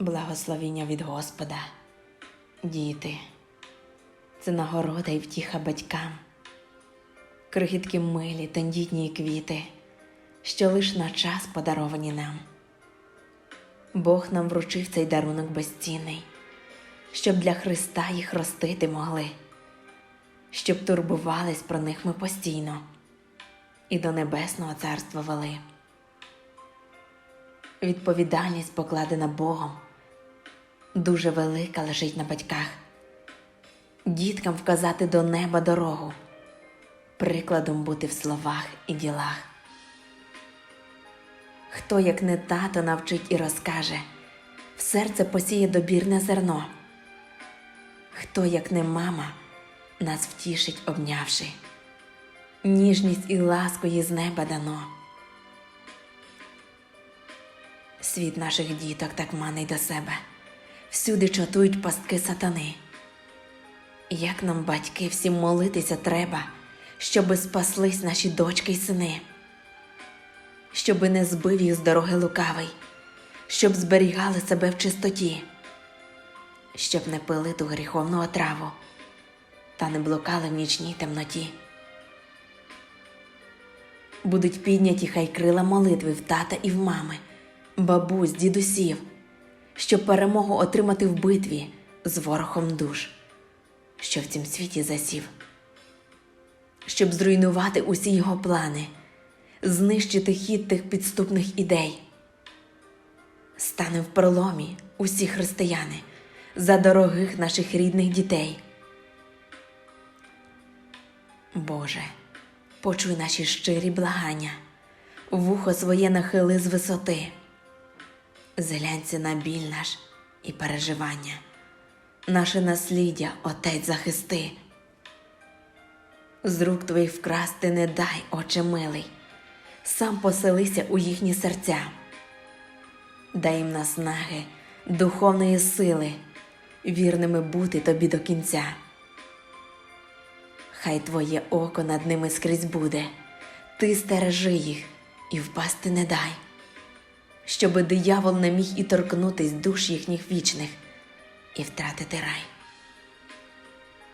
Благословіння від Господа, діти, це нагорода і втіха батькам, крихітки милі, тендітні квіти, що лиш на час подаровані нам. Бог нам вручив цей дарунок безцінний, щоб для Христа їх ростити могли, щоб турбувались про них ми постійно і до Небесного Царства вели. Відповідальність покладена Богом, дуже велика лежить на батьках. Діткам вказати до неба дорогу, прикладом бути в словах і ділах. Хто, як не тато, навчить і розкаже, в серце посіє добірне зерно. Хто, як не мама, нас втішить, обнявши, ніжність і ласку їй з неба дано. Світ наших діток так манить до себе, всюди чатують пастки сатани. Як нам, батьки, всім молитися треба, щоби спаслись наші дочки й сини, щоби не збив їх з дороги лукавий, щоб зберігали себе в чистоті, щоб не пили ту гріховну отраву та не блукали в нічній темноті. Будуть підняті хай крила молитви в тата і в мами, бабусь, дідусів, щоб перемогу отримати в битві з ворогом душ, що в цім світі засів, щоб зруйнувати усі його плани, знищити хід тих підступних ідей. Стане в проломі усі християни за дорогих наших рідних дітей. Боже, почуй наші щирі благання, вухо своє нахили з висоти, зглянься на біль наш і переживання, наше насліддя, Отець захисти. З рук твоїх вкрасти не дай, Отче милий, сам поселися у їхні серця, дай їм наснаги, духовної сили, вірними бути тобі до кінця. Хай твоє око над ними скрізь буде, ти стережи їх і впасти не дай, щоби диявол не міг і торкнутись душ їхніх вічних і втратити рай.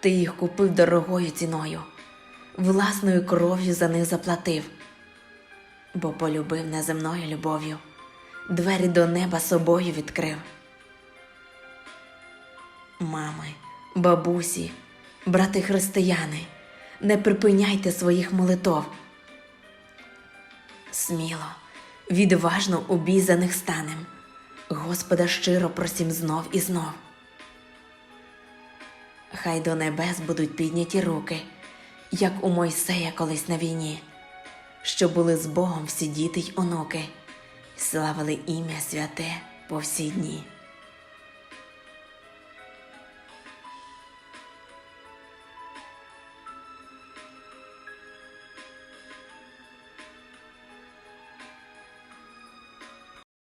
Ти їх купив дорогою ціною, власною кров'ю за них заплатив, бо полюбив неземною любов'ю, двері до неба собою відкрив. Мами, бабусі, брати християни, не припиняйте своїх молитов. Сміло, відважно у бій за них станем, Господа щиро просім знов і знов. Хай до небес будуть підняті руки, як у Мойсея колись на війні, що були з Богом всі діти й онуки, славили ім'я святе по всі дні.